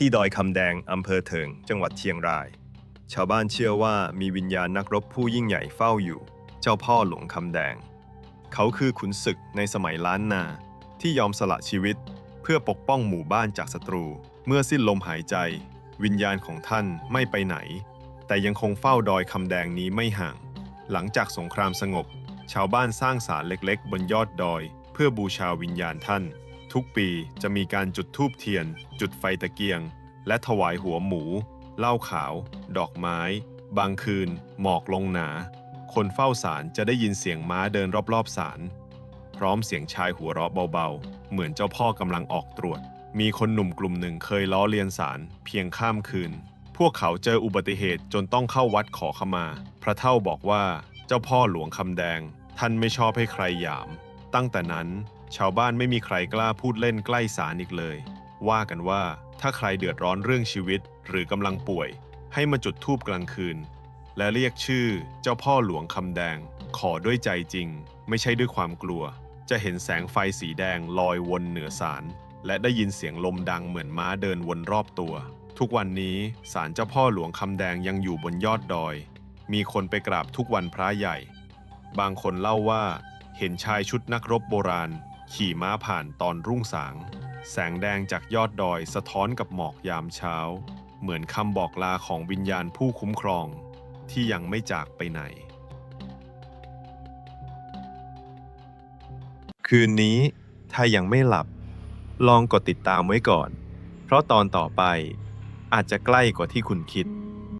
ที่ดอยคำแดงอำเภอเถิง จังหวัดเชียงราย ชาวบ้านเชื่อว่ามีวิญญาณนักรบผู้ยิ่งใหญ่เฝ้าอยู่ เจ้าพ่อหลวงคำแดง เขาคือขุนศึกในสมัยล้านนาที่ยอมสละชีวิต เพื่อปกป้องหมู่บ้านจากศัตรู เมื่อสิ้นลมหายใจ วิญญาณของท่านไม่ไปไหน แต่ยังคงเฝ้าดอยคำแดงนี้ไม่ห่าง หลังจากสงครามสงบ ชาวบ้านสร้างศาลเล็กๆ บนยอดดอย เพื่อบูชาวิญญาณท่าน ทุกปีจะมีการจุดธูปเทียน จุดไฟตะเกียง และถวายหัวหมู เหล้าขาว ดอกไม้ บางคืน หมอกลงหนา คนเฝ้าศาลจะได้ยินเสียงม้าเดินรอบๆศาลพร้อมเสียงชายหัวเราะเบาๆ เหมือนเจ้าพ่อกำลังออกตรวจ มีคนหนุ่มกลุ่มหนึ่งเคยล้อเลียนศาลเพียงข้ามคืน พวกเขาเจออุบัติเหตุจนต้องเข้าวัดขอขมา พระเท่าบอกว่าเจ้าพ่อหลวงคำแดง ท่านไม่ชอบให้ใครหยาม ตั้งแต่นั้น ชาวบ้านไม่มีใครกล้าพูดเล่นใกล้ศาลอีกเลย ว่ากันว่าถ้าใครเดือดร้อนเรื่องชีวิต หรือกำลังป่วย ให้มาจุดธูปกลางคืน และเรียกชื่อเจ้าพ่อหลวงคำแดง ขอด้วยใจจริง ไม่ใช่ด้วยความกลัว จะเห็นแสงไฟสีแดงลอยวนเหนือศาลและได้ยินเสียงลมดังเหมือนม้าเดินวนรอบตัว ทุกวันนี้ศาลเจ้าพ่อหลวงคำแดงยังอยู่บนยอดดอย มีคนไปกราบทุกวันพระใหญ่ บางคนเล่าว่าเห็นชายชุดนักรบโบราณ ขี่ม้าผ่านตอนรุ่งสาง แสงแดงจากยอดดอยสะท้อนกับหมอกยามเช้า เหมือนคำบอกลาของวิญญาณผู้คุ้มครอง ที่ยังไม่จากไปไหน คืนนี้ถ้ายังไม่หลับ ลองกดติดตามไว้ก่อน เพราะตอนต่อไปอาจจะใกล้กว่าที่คุณคิด